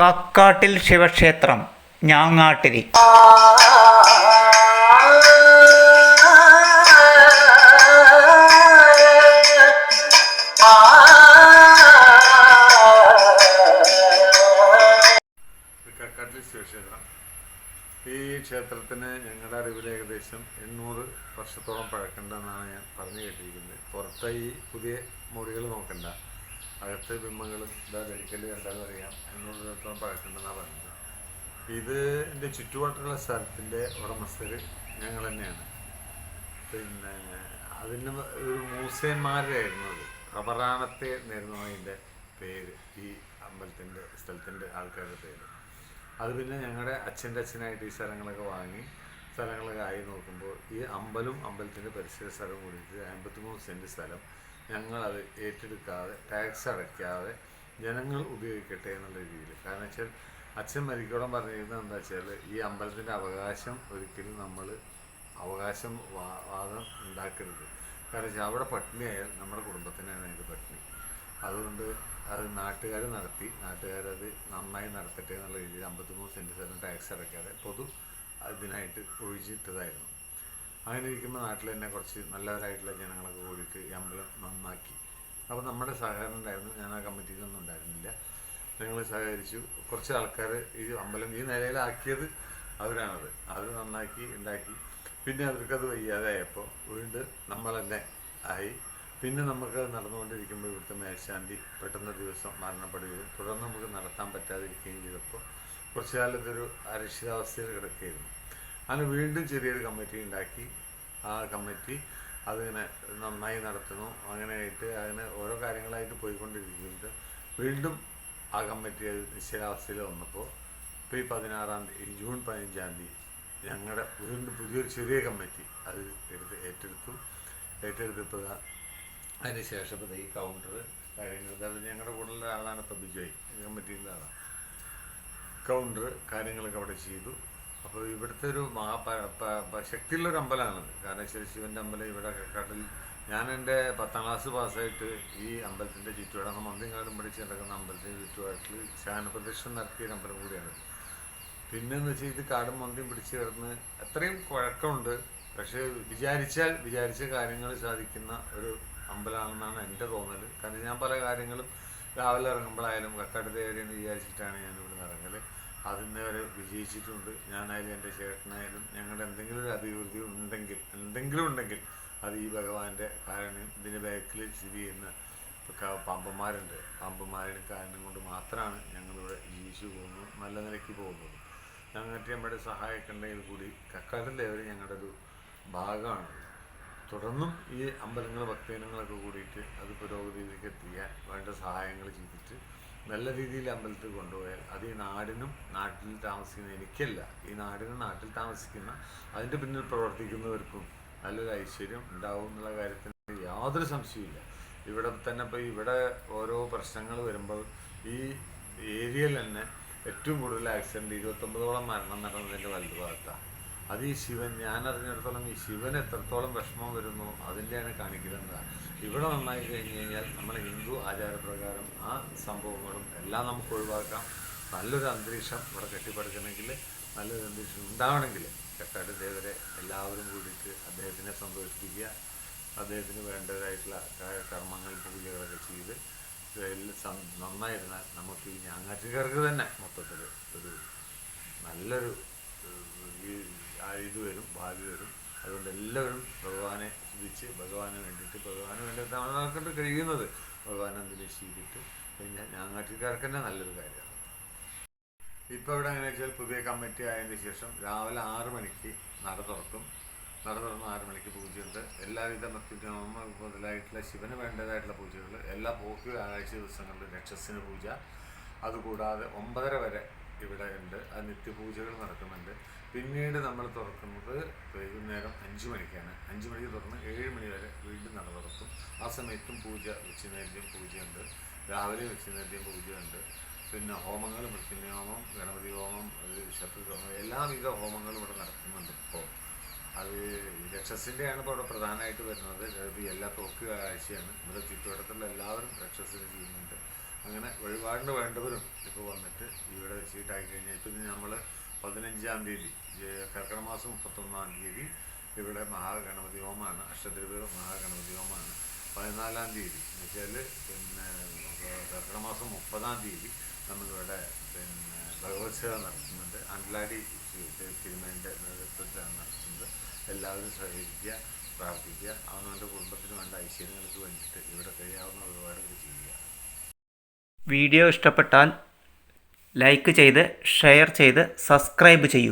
കക്കാട്ടിൽ ശിവക്ഷേത്രം ഞാങ്ങാട്ടിരി. ഈ ക്ഷേത്രത്തിന് ഞങ്ങളുടെ അറിവിൽ ഏകദേശം എണ്ണൂറ് വർഷത്തോളം പഴക്കണ്ടെന്നാണ് ഞാൻ പറഞ്ഞു കേട്ടിരിക്കുന്നത്. പുറത്തെ ഈ പുതിയ മുറികൾ നോക്കണ്ട. അകത്തെ ബിംബങ്ങളും ഇതാ ധരിക്കൽ കണ്ടാലും അറിയാം. എണ്ണൂറ് വർഷത്തോളം പഴക്കണ്ടെന്നാണ് പറഞ്ഞത്. ഇത് എന്റെ ചുറ്റുപാട്ടുള്ള സ്ഥലത്തിന്റെ ഉടമസ്ഥർ ഞങ്ങൾ തന്നെയാണ്. പിന്നെ അതിന് ഒരു മൂസേന്മാരായിരുന്നു അത്. റബറാണത്തെ എന്നായിരുന്നു അതിന്റെ പേര് ഈ അമ്പലത്തിന്റെ സ്ഥലത്തിന്റെ ആൾക്കാരുടെ പേര്. അത് പിന്നെ ഞങ്ങളുടെ അച്ഛന്റെ അച്ഛനായിട്ട് ഈ സ്ഥലങ്ങളൊക്കെ വാങ്ങി സ്ഥലങ്ങളൊക്കെ ആയി നോക്കുമ്പോൾ ഈ അമ്പലം അമ്പലത്തിന്റെ പരിസര സ്ഥലം കൂടിയിട്ട് അമ്പത്തിമൂന്ന് സെന്റ് സ്ഥലം ഞങ്ങളത് ഏറ്റെടുക്കാതെ ടാക്സ് അടയ്ക്കാതെ ജനങ്ങൾ ഉപയോഗിക്കട്ടെ എന്നുള്ള രീതിയിൽ. കാരണം വെച്ചാൽ അച്ഛൻ മരിക്കോളം പറഞ്ഞിരുന്നത് എന്താ വെച്ചാൽ ഈ അമ്പലത്തിന്റെ അവകാശം ഒരിക്കലും നമ്മൾ അവകാശം വാദം ഉണ്ടാക്കരുത്. കാരണം വെച്ചാൽ അവിടെ പട്ടിണിയായാൽ നമ്മുടെ കുടുംബത്തിനാണ് അതിന്റെ പട്ടിണി. അതുകൊണ്ട് അത് നാട്ടുകാർ നടത്തി നാട്ടുകാരത് നന്നായി നടത്തട്ടെ എന്നുള്ള രീതിയിൽ അമ്പത്തിമൂന്ന് സെന്റ് സ്ഥലം ടാക്സ് അടയ്ക്കാതെ പൊതു അതിനായിട്ട് ഒഴിച്ചിട്ടതായിരുന്നു അങ്ങനെ ഇരിക്കുമ്പോൾ നാട്ടിൽ തന്നെ കുറച്ച് നല്ലവരായിട്ടുള്ള ജനങ്ങളൊക്കെ കൂടിയിട്ട് ഈ അമ്പലം നന്നാക്കി. അപ്പോൾ നമ്മുടെ സഹകരണം ഉണ്ടായിരുന്നു. ഞാൻ ആ കമ്മിറ്റിയിലൊന്നും ഉണ്ടായിരുന്നില്ല. ഞങ്ങൾ സഹകരിച്ചു. കുറച്ച് ആൾക്കാർ ഈ അമ്പലം ഈ നിലയിലാക്കിയത് അവരാണത്. അവർ നന്നാക്കി ഉണ്ടാക്കി പിന്നെ അവർക്കത് വയ്യാതായപ്പോൾ വീണ്ടും നമ്മൾ തന്നെ ആയി. പിന്നെ നമുക്ക് നടന്നുകൊണ്ടിരിക്കുമ്പോൾ ഇവിടുത്തെ മേൽശാന്തി പെട്ടെന്ന് ദിവസം മരണപ്പെടുകയും തുടർന്ന് നമുക്ക് നടത്താൻ പറ്റാതിരിക്കുകയും ചെയ്തപ്പോൾ കുറച്ച് കാലത്തൊരു അരക്ഷിതാവസ്ഥയിൽ കിടക്കുകയായിരുന്നു. അങ്ങനെ വീണ്ടും ചെറിയൊരു കമ്മിറ്റി ഉണ്ടാക്കി. ആ കമ്മിറ്റി അതിങ്ങനെ നന്നായി നടത്തുന്നു. അങ്ങനെയായിട്ട് അങ്ങനെ ഓരോ കാര്യങ്ങളായിട്ട് പോയിക്കൊണ്ടിരിക്കുന്നുണ്ട്. വീണ്ടും ആ കമ്മിറ്റി അത് നിശ്ചലാവസ്ഥയിൽ വന്നപ്പോൾ ഇപ്പോൾ ഈ പതിനാറാം തീയതി ജൂൺ പതിനഞ്ചാം തീയതി ഞങ്ങളുടെ വീണ്ടും പുതിയൊരു ചെറിയ കമ്മിറ്റി അത് എടുത്ത് ഏറ്റെടുത്തു. ഏറ്റെടുത്തപ്പോൾ അതിന് ശേഷം ഇപ്പോൾ ഈ കൗണ്ടർ കാര്യങ്ങൾ അത് ഞങ്ങളുടെ കൂടുതലുള്ള ആളാണ് ഇപ്പോൾ ബിജോയ്. കമ്മിറ്റിന്റെ ആളാണ്. കൗണ്ടർ കാര്യങ്ങളൊക്കെ അവിടെ ചെയ്തു. അപ്പോൾ ഇവിടുത്തെ ഒരു മഹാ ശക്തിയുള്ളൊരു അമ്പലമാണത്. കാരണം ശിവന്റെ അമ്പലം ഇവിടെ കടൽ ഞാൻ എന്റെ പത്താം ക്ലാസ് പാസ്സായിട്ട് ഈ അമ്പലത്തിന്റെ ചുറ്റുപാടാണ് മന്ദിങ്ങാടും പഠിച്ച് നടക്കുന്ന അമ്പലത്തിന്റെ ചുറ്റുപാടത്തിൽ ശാനപ്രദക്ഷിണം നടത്തിയ ഒരു അമ്പലം കൂടിയാണ്. പിന്നെന്ന് വെച്ചാൽ ഇത് കാടും മന്തിയും പിടിച്ച് കിടന്ന് അത്രയും കുഴക്കമുണ്ട് പക്ഷേ വിചാരിച്ചാൽ വിചാരിച്ച കാര്യങ്ങൾ സാധിക്കുന്ന ഒരു അമ്പലമാണെന്നാണ് എന്റെ തോന്നൽ. കാരണം ഞാൻ പല കാര്യങ്ങളും രാവിലെ ഇറങ്ങുമ്പോഴായാലും കക്കാട് ദേവരെന്ന് വിചാരിച്ചിട്ടാണ് ഞാൻ ഇവിടെ ഇറങ്ങൽ അതിന്ന് വരെ വിജയിച്ചിട്ടുണ്ട്. ഞാനായാലും എന്റെ ചേട്ടനായാലും ഞങ്ങളുടെ എന്തെങ്കിലും ഒരു അഭിവൃദ്ധി ഉണ്ടെങ്കിൽ എന്തെങ്കിലും ഉണ്ടെങ്കിൽ അത് ഈ ഭഗവാന്റെ കാരണം ഇതിന് ബാക്കിൽ സ്ഥിതി ചെയ്യുന്ന പാമ്പന്മാരുണ്ട്. പാമ്പന്മാരുടെ കാരണം കൊണ്ട് മാത്രമാണ് ഞങ്ങളിവിടെ ജീവിച്ചു പോകുന്നത് നല്ല നിലയ്ക്ക് പോകുന്നത്. ഞങ്ങൾക്ക് നമ്മുടെ സഹായിക്കുണ്ടെങ്കിൽ കൂടി കക്കാടിന്റെ അവർ ഞങ്ങളുടെ ഒരു ഭാഗമാണ്. തുടർന്നും ഈ അമ്പലങ്ങൾ ഭക്തജനങ്ങളൊക്കെ കൂടിയിട്ട് അത് പുരോഗതിയിലേക്ക് എത്തിക്കാൻ വേണ്ട സഹായങ്ങൾ ചെയ്തിട്ട് നല്ല രീതിയിൽ അമ്പലത്തിൽ കൊണ്ടുപോയാൽ അത് ഈ നാടിനും നാട്ടിൽ താമസിക്കുന്ന എനിക്കല്ല. ഈ നാടിനും നാട്ടിൽ താമസിക്കുന്ന അതിന്റെ പിന്നിൽ പ്രവർത്തിക്കുന്നവർക്കും നല്ലൊരു ഐശ്വര്യം ഉണ്ടാവും എന്നുള്ള കാര്യത്തിന് യാതൊരു സംശയമില്ല ഇവിടെ തന്നെ ഇപ്പോൾ ഇവിടെ ഓരോ പ്രശ്നങ്ങൾ വരുമ്പോൾ ഈ ഏരിയയിൽ തന്നെ ഏറ്റവും കൂടുതൽ ആക്സിഡന്റ് ഇരുപത്തൊമ്പതോളം മരണം നടന്നതിന്റെ വലതു ഭാഗത്താണ് അത് ഈ ശിവൻ ഞാൻ അറിഞ്ഞിടത്തോളം ഈ ശിവൻ എത്രത്തോളം വിഷമം വരുന്നു അതിന്റെയാണ് കാണിക്കുന്നത്. ഇവിടെ നന്നായി കഴിഞ്ഞ് കഴിഞ്ഞാൽ നമ്മൾ ഹിന്ദു ആചാരപ്രകാരം ആ സംഭവങ്ങളും എല്ലാം നമുക്ക് ഒഴിവാക്കാം. നല്ലൊരു അന്തരീക്ഷം ഇവിടെ കെട്ടിപ്പടുക്കണമെങ്കിൽ നല്ലൊരു അന്തരീക്ഷം ഉണ്ടാവണമെങ്കിൽ കക്കാട് ദേവരെ എല്ലാവരും കൂടിയിട്ട് അദ്ദേഹത്തിനെ സന്തോഷിപ്പിക്കുക. അദ്ദേഹത്തിന് വേണ്ടതായിട്ടുള്ള കർമ്മങ്ങൾ പൂജകളൊക്കെ ചെയ്ത് നന്നായിരുന്നാൽ നമുക്ക് ഈ ഞാങ്ങാറ്റുകാർക്ക് തന്നെ മൊത്തത്തിൽ ഒരു നല്ലൊരു ഈ ഇത് വരും ഭാവി വരും അതുകൊണ്ട് എല്ലാവരും ഭഗവാനെ സ്തുതിച്ച് ഭഗവാനെ വേണ്ടിയിട്ട് ഭഗവാന് വേണ്ടി നമ്മളെ കഴിയുന്നത്? ഭഗവാനെ എന്തെങ്കിലും ചെയ്തിട്ട് പിന്നെ ഞങ്ങൾക്കാർക്ക് തന്നെ നല്ലൊരു കാര്യമാണ്. ഇപ്പോൾ ഇവിടെ എങ്ങനെ വെച്ചാൽ പുതിയ കമ്മിറ്റി ആയതിനു ശേഷം രാവിലെ ആറ് മണിക്ക് നട തുറക്കും. നട തുറന്ന് ആറ് മണിക്ക് പൂജയുണ്ട്. എല്ലാവിധ മറ്റും മുതലായിട്ടുള്ള ശിവന് വേണ്ടതായിട്ടുള്ള പൂജകൾ എല്ലാ പോക്ക് വ്യാഴാഴ്ച ദിവസങ്ങളിൽ രക്ഷസിന് പൂജ. അതുകൂടാതെ ഒമ്പതര വരെ ഇവിടെ ഉണ്ട്. അത് നിത്യപൂജകൾ നടക്കുന്നുണ്ട്. പിന്നീട് നമ്മൾ തുറക്കുന്നത് വൈകുന്നേരം അഞ്ച് മണിക്കാണ്. അഞ്ച് മണിക്ക് തുറന്ന് ഏഴ് മണി വരെ വീണ്ടും നട തുറക്കും. ആ സമയത്തും പൂജ ഉച്ചനേദ്യം പൂജയുണ്ട്. രാവിലെ ഉച്ചനേദ്യം പൂജയുണ്ട്. പിന്നെ ഹോമങ്ങൾ മൃത്യുഹോമം ഗണപതി ഹോമം അത് ശത്രു ഹോമം എല്ലാവിധ ഹോമങ്ങളും ഇവിടെ നടക്കുന്നുണ്ട് ഇപ്പോൾ അത് രക്ഷസിന്റെയാണ് ഇപ്പോൾ ഇവിടെ പ്രധാനമായിട്ട് വരുന്നത്. ഗണപതി എല്ലാ തോക്ക് ആഴ്ചയാണ് ഇവിടെ ചുറ്റുവട്ടത്തുള്ള എല്ലാവരും രക്ഷസിന് ചെയ്യുന്നുണ്ട്. അങ്ങനെ വഴിപാടിന് വേണ്ടവരും ഇപ്പോൾ വന്നിട്ട് ഇവിടെ ചീട്ടാക്കി കഴിഞ്ഞാൽ ഇപ്പം നമ്മൾ പതിനഞ്ചാം തീയതി കർക്കിടമാസം മുപ്പത്തൊന്നാം തീയതി ഇവിടെ മഹാഗണപതി ഹോമമാണ് അഷ്ടദ്രവ്യ മഹാഗണപതി ഹോമമാണ്. പതിനാലാം തീയതി എന്ന് വെച്ചാൽ പിന്നെ കർക്കിടക മാസം മുപ്പതാം തീയതി നമ്മളിവിടെ പിന്നെ ഭഗവത് സേവ നടത്തുന്നുണ്ട്. അണ്ടലാടി തിരുമേന്റെ നേതൃത്വത്തിലാണ് നടത്തുന്നത്. എല്ലാവരും സഹകരിക്കുക പ്രാർത്ഥിക്കുക അവനവന്റെ കുടുംബത്തിന് വേണ്ട ഐശ്വര്യങ്ങൾക്ക് വേണ്ടിയിട്ട് ഇവിടെ കഴിയാവുന്ന ഒരുപാട് ചെയ്യുക. വീഡിയോ ഇഷ്ടപ്പെട്ടാൽ ലൈക്ക് ചെയ്ത് ഷെയർ ചെയ്ത് സബ്സ്ക്രൈബ് ചെയ്യൂ.